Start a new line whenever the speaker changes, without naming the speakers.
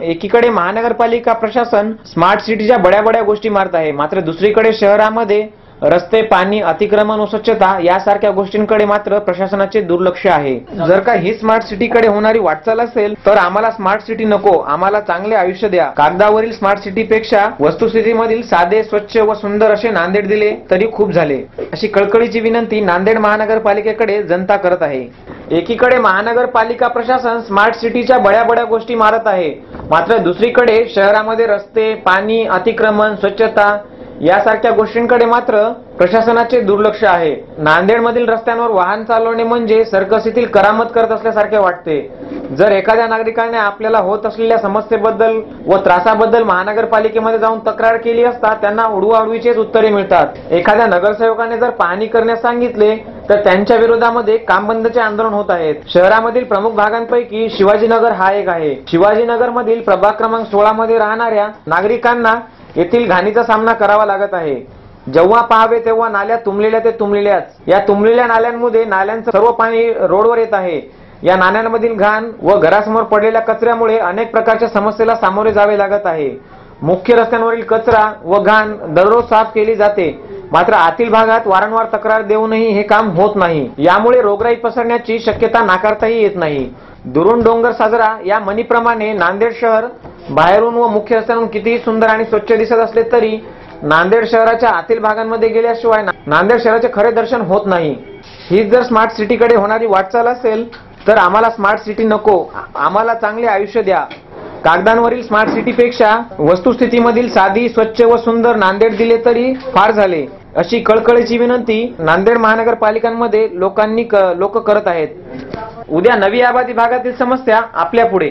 एकीकडे महानगरपालिका प्रशासन स्मार्ट सिटीच्या बड्या बड्या गोष्टी मारत आहे. मात्र दुसरीकडे शहरामध्ये रस्ते पाणी अतिक्रमण व स्वच्छता यासारख्या गोष्टींकडे मात्र प्रशासनाचे दुर्लक्ष आहे. जर का ही स्मार्ट सिटीकडे होणारी वाटचाल असेल तर आम्हाला स्मार्ट सिटी नको. आम्हाला चांगले आयुष्य द्या. कागदावरील स्मार्ट सिटीपेक्षा वस्तुस्थितीमधील साधे स्वच्छ व सुंदर असे नांदेड दिले तरी खूप झाले. अशी कळकळीची विनंती नांदेड महानगरपालिकेकडे जनता करत आहे. एकीकडे महानगरपालिका प्रशासन स्मार्ट सिटीच्या बड्या बड्या गोष्टी मारत आहे. मात्र दुसरीकडे शहरामध्ये रस्ते पाणी अतिक्रमण स्वच्छता यासारख्या गोष्टींकडे मात्र प्रशासनाचे दुर्लक्ष आहे. नांदेडमधील रस्त्यांवर वाहन चालवणे म्हणजे सर्कसीतील करामत करत असल्यासारखे वाटते. जर एखाद्या नागरिकाने आपल्याला होत असलेल्या समस्येबद्दल व त्रासाबद्दल महानगरपालिकेमध्ये जाऊन तक्रार केली असता त्यांना उडवाउडवीचेच उत्तरे मिळतात. एखाद्या नगरसेवकाने जर पाहणी करण्यास सांगितले तर त्यांच्या विरोधामध्ये काम बंदचे आंदोलन होत आहेत. शहरामधील प्रमुख भागांपैकी शिवाजीनगर हा एक आहे. शिवाजीनगर मधील प्रभाग क्रमांक सोळा मध्ये राहणाऱ्या नागरिकांना येथील घाणीचा सामना करावा लागत आहे. जेव्हा पाहावे तेव्हा नाल्या तुंबलेल्या ते तुंबलेल्याच. या तुंबलेल्या नाल्यांमध्ये नाल्यांचं सर्व पाणी रोडवर येत आहे. या नाण्यांमधील घाण व घरासमोर पडलेल्या कचऱ्यामुळे अनेक प्रकारच्या समस्येला सामोरे जावे लागत आहे. मुख्य रस्त्यांवरील कचरा व घाण दररोज साफ केली जाते. मात्र आतील भागात वारंवार तक्रार देऊनही हे काम होत नाही. यामुळे रोगराई पसरण्याची शक्यता नाकारताही येत नाही. दुरून डोंगर साजरा या म्हणीप्रमाणे नांदेड शहर बाहेरून व मुख्य रस्त्यावरून कितीही सुंदर आणि स्वच्छ दिसत असले तरी नांदेड शहराच्या आतील भागांमध्ये गेल्याशिवाय ना- नांदेड शहराचे खरे दर्शन होत नाही. हीच जर स्मार्ट सिटीकडे होणारी वाटचाल असेल तर आम्हाला स्मार्ट सिटी नको. आम्हाला चांगले आयुष्य द्या. कागदांवरील स्मार्ट सिटीपेक्षा वस्तुस्थितीमधील साधी स्वच्छ व सुंदर नांदेड दिले तरी फार झाले. अशी कळकळीची विनंती नांदेड महानगरपालिकांमध्ये लोकांनी लोक करत आहेत. उद्या नवी आबादी भागातील समस्या आपल्या पुढे.